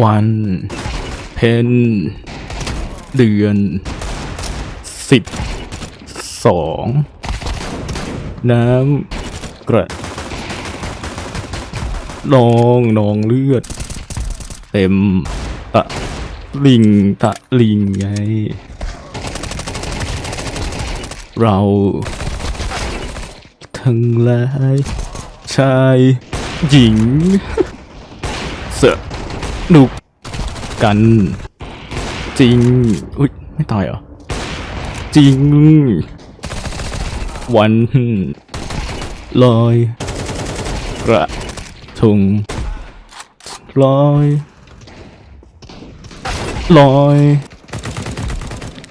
วันเพนเดือนสิบสองน้ำกระนองนองเลือด เต็มตะลิงตะลิงไง เราทั้งหลายชายหญิงเสนุ กกัน จริง อุ้ยไม่ตายเหรอ จริง วันลอยกระทงลอยลอย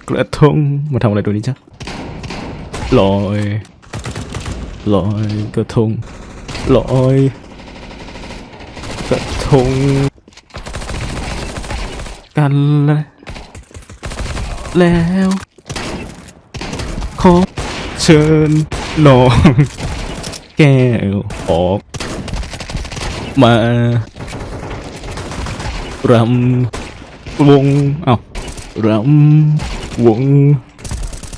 กระทงมาทำอะไรตัวนี้จ๊ะลอยลอยกระทงลอยกระทง กันแล้วแล้วขอเชิญน้องแก้วออกมารำวง เอารำวง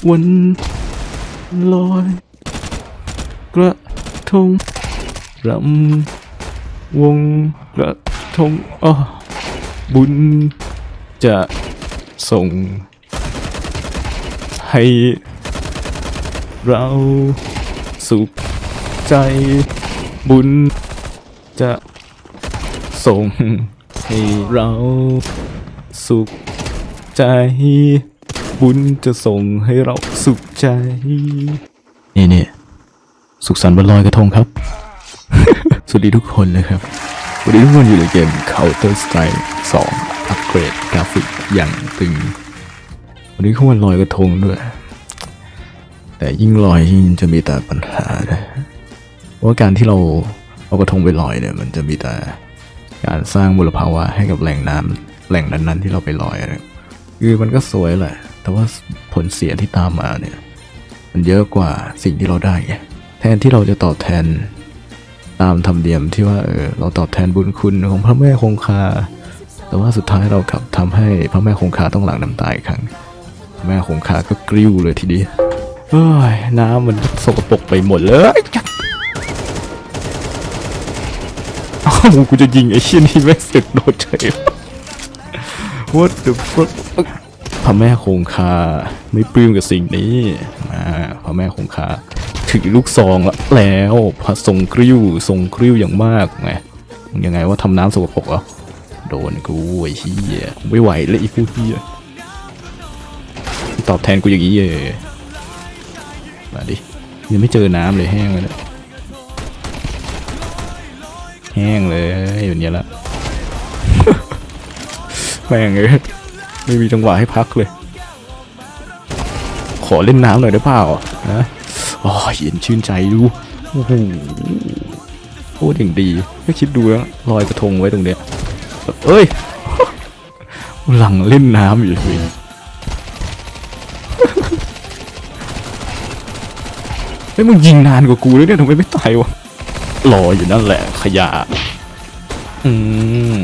วันลอยกระทงรำวงกระทงอ้อบุญ จะส่ง ให้เราสุขใจบุญ จะส่ง ให้เราสุขใจ บุญจะส่งให้เราสุขใจ นี่เนี่ยสุขสันต์วันลอยกระทงครับ สวัสดีทุกคนเลยครับ วันนี้ทุกคนอยู่ในเกม Counter Strike 2 อัปเกรดกราฟิกอย่างตึง วันนี้เขาวันลอยกระทงด้วย แต่ยิ่งลอยยิ่งจะมีแต่ปัญหานะเพราะว่าการที่เราเอากระทงไปลอยเนี่ย มันจะมีแต่การสร้างมลภาวะให้กับแหล่งน้ำแหล่งนั้นๆที่เราไปลอยนะคือมันก็สวยแหละ แต่ว่าผลเสียที่ตามมาเนี่ย มันเยอะกว่าสิ่งที่เราได้ไงแทนที่เราจะตอบแทนตามธรรมเนียมที่ว่าเออเราตอบแทนบุญคุณของพระแม่คงคา แต่ว่าสุดท้ายเรากลับทำให้พระแม่คงคาต้องหลั่งน้ำตาอีกครั้งแม่คงคาก็กริ้วเลยทีเดียวเอ้ยน้ำมันสกปรกไปหมดเลยอ้าวกูจะยิงไอ้เชี่ยนี่แม่งสึกโดนเฉย What the fuck พระแม่คงคาไม่ปลื้มกับสิ่งนี้มาพระแม่คงคาถือลูกซองละแล้วพระทรงกริ้วทรงกริ้วอย่างมากไงยังไงว่าทำน้ำสกปรกเหรอ โดนกูไอ้เหี้ยไม่ไหวเลยไอ้ผู้เหี้ยตอบแทนกูอย่างนี้เออมาดิยังไม่เจอน้ำเลยแห้งเลยนะแห้งเลยอยู่เนี้ยละแม่งเอ้ยไม่มีจังหวะให้พักเลย ขอเล่นน้ำหน่อยได้เปล่านะอ๋อเย็นชื่นใจดูโอ้โหโคตรอย่างดีไม่คิดดูแล้วลอยกระทงไว้ตรงเนี้ย เอ้ยหลังเล่นน้ำอยู่เลยเฮ้ยมึงยิงนานกว่ากูเลยเนี่ยทำไมไม่ตายวะรออยู่นั่นแหละขยะอืม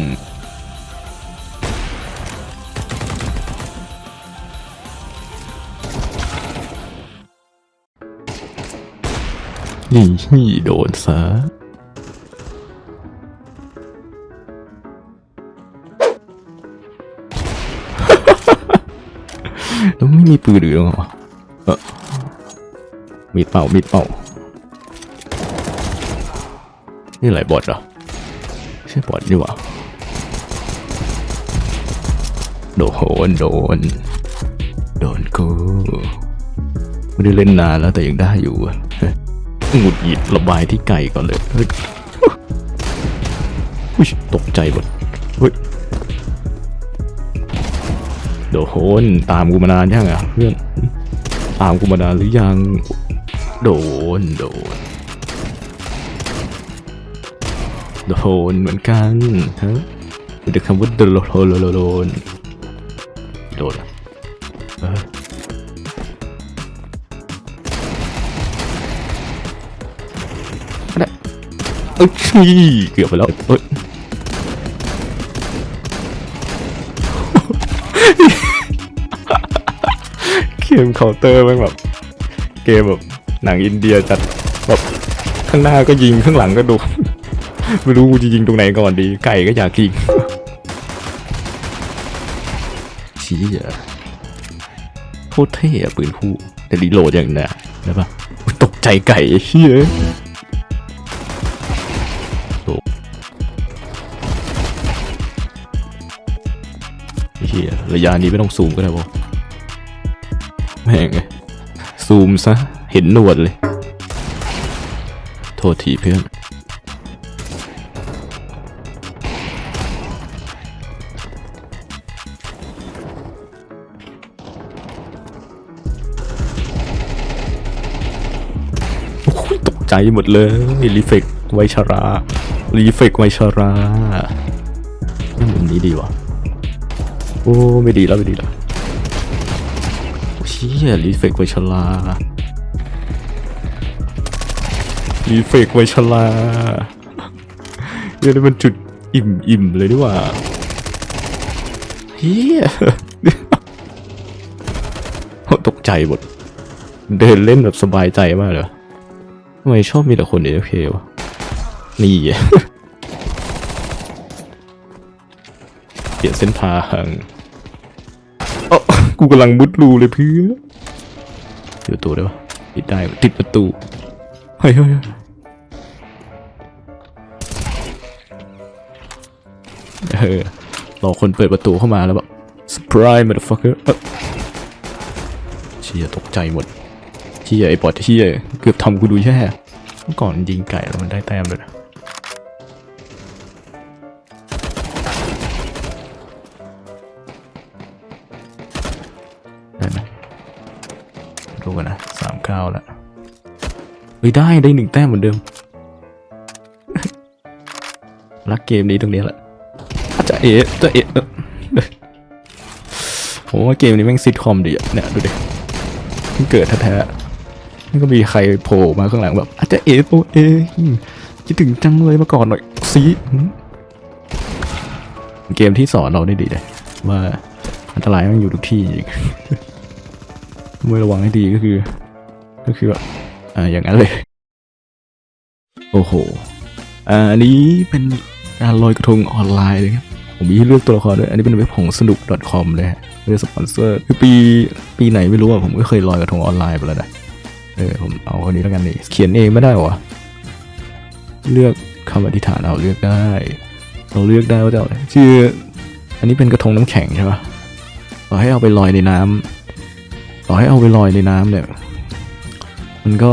นี่โดนซะ แล้วไม่มีปืนหรือไงวะเออมีดเป่ามีดเป่า นี่อะไรบอทเหรอใช่บอทนี่หว่าโดนโดน โดนกูไม่ได้เล่นนานแล้วแต่ยังได้อยู่อะหงุดหงิดระบายที่ไก่ก่อนเลย อุ๊ยตกใจหมดเฮ้ย โดนตามกูมานานยังอะเพื่อนตามกูมานานหรือยัง โดนโดนโดนเหมือนกันฮะเดี๋ยวคำว่าโดนโดนโดนโดนโดนโดนอะเออเอ้ยเกือบไปแล้วเอ้ย เกมเคาน์เตอร์มันแบบ เกมแบบหนังอินเดียจัดแบบข้างหน้าก็ยิงข้างหลังก็ดนไม่รู้กูจะยิงตรงไหนก่อนดี ไก่ก็อยากยิงชี้อะโคตรเท่อะปืนคู่แต่รีโหลดอย่างน่ะได้ปะตกใจไก่เฮีย ระยะนี้ไม่ต้องซูมก็ได้ปะแม่งไงซูมซะ เห็นหนวดเลย โทษทีเพื่อนตกใจหมดเลยรีเฟกไวชารารีเฟกไวชารานี่มุมนี้ดีวะ อ้ไม่ดีแล้วไม่ดีแล้วเชี่ยรีเฟกไวชารารีเฟกไวชาราเดี๋ยวนี้มันจุดอิ่มอิ่มเลยดีกว่าเฮียตกใจหมด เดินเล่นแบบสบายใจมากเลยทำไมชอบมีแต่คนเอฟเควะนี่เปลี่ยนเส้นทาง กูกำลังมุดรูเลยเพื่อนเดี๋ยวตัวได้ปะปิดได้ติดประตูเฮ้ยเฮ้ยเฮ้ยเออรอคนเปิดประตูเข้ามาแล้วแบบ surprise motherfucker เอ้อเชียตกใจหมดเฮียไอ้บอดเฮียเกือบทำกูดูแย่เมื่อก่อนยิงไก่แล้วมันได้แต้มเลยนะ ดูกันนะสามเก้าแล้วเฮ้ยได้ได้หนึ่งแต้มเหมือนเดิม รักเกมนี้ตรงนี้แหละอาจจะเอะจะเอะเอะผมว่าเกมนี้แม่งซิทคอมดีอะเนี่ยดูดิเพิ่งเกิดแท้ๆนี่ก็มีใครโผล่มาข้างหลังแบบอาจจะเอโอเออืมคิดถึงจังเลยมาก่อนหน่อยซีเกมที่สอนเราได้ดีเลยว่าอันตรายมันอยู่ทุกที่จริง เมื่อระวังให้ดีก็คือ ก็คือแบบอ่าอย่างนั้นเลย โอ้โหอ่าอันนี้เป็นการลอยกระทงออนไลน์เลยครับผมมีให้เลือกตัวละครด้วยอันนี้เป็นเว็บของสนุก .com เลยฮะเป็นสปอนเซอร์คือปีปีไหนไม่รู้อะผมก็เคยลอยกระทงออนไลน์ไปแล้วนะเออผมเอาคนนี้แล้วกันดิเขียนเองไม่ได้หรอเลือกคำอธิษฐานเอาเลือกได้ เราเลือกได้ว่าจะเอาอะไรชื่อ อันนี้เป็นกระทงน้ำแข็งใช่ปะต่อให้เอาไปลอยในน้ำ ต่อให้เอาไปลอยในน้ำเนี่ย มันก็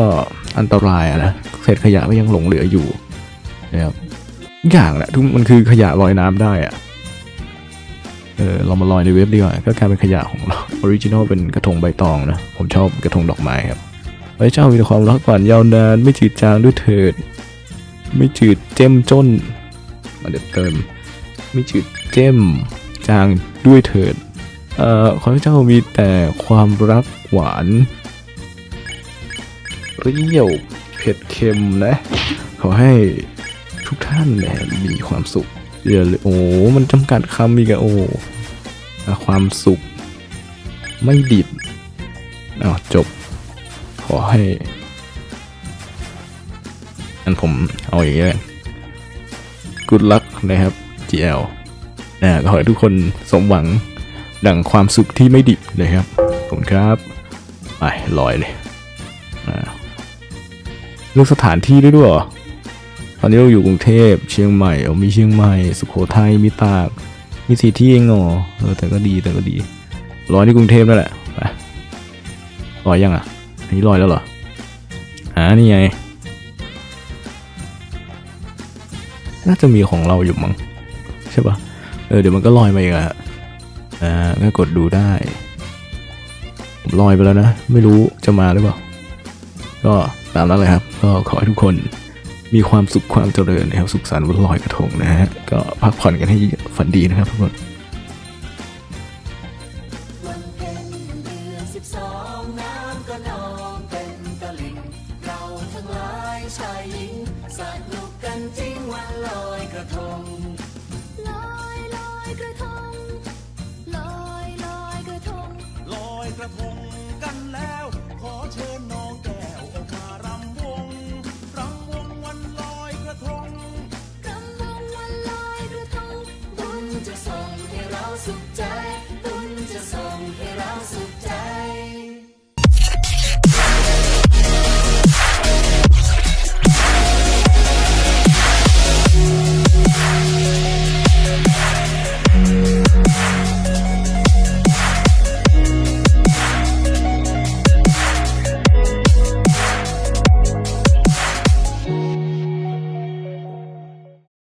อันตรายอะนะเศษขยะก็ยังหลงเหลืออยู่นะครับทุกอย่างแหละทุกมันคือขยะลอยน้ำได้อะเออเรามาลอยในเว็บดีกว่าก็กลายเป็นขยะของเราออริจินอลเป็นกระทงใบตองนะ ผมชอบกระทงดอกไม้ครับไว้เจ้ามีความรักหวานยาวนาน ไม่จืดจางด้วยเถิด ไม่จืดเจ้มจนมาเดี๋ยวเติม ไม่จืดเจ้มจางด้วยเถิด เอ่อขอให้เจ้ามีแต่ความรักหวานเปรี้ยวเผ็ดเค็มนะ ขอให้ทุกท่านเนี่ยมีความสุขเดี๋ยวเลยโอ้มันจำกัดคำอีกอะโอ้ความสุข ไม่ดิบอ้าวจบ ขอให้อันผมเอาอย่างนี้เลย good luck นะครับ GL นะขอให้ทุกคนสมหวัง ดังความสุขที่ไม่ดิบนะครับขอบคุณครับไปลอยเลยเลือกสถานที่ด้วยด้วยตอนนี้เราอยู่กรุงเทพเชียงใหม่เอามีเชียงใหม่สุโขทัยมีตาก มีสีที่เองเหรอเออแต่ก็ดีแต่ก็ดีรอยที่กรุงเทพนั่นแหละไปลอยยังอะอันนี้ลอยแล้วเหรออ่านี่ไงน่าจะมีของเราอยู่มั้งใช่ปะเออเดี๋ยวมันก็ลอยมาเองอะ อ่าก็กดดูได้ผมลอยไปแล้วนะ ไม่รู้จะมาหรือเปล่า ก็ตามนั้นเลยครับ ก็ขอให้ทุกคนมีความสุขความเจริญนะครับ สุขสันต์วันลอยกระทงนะฮะ ก็พักผ่อนกันให้ฝันดีนะครับทุกคนวัน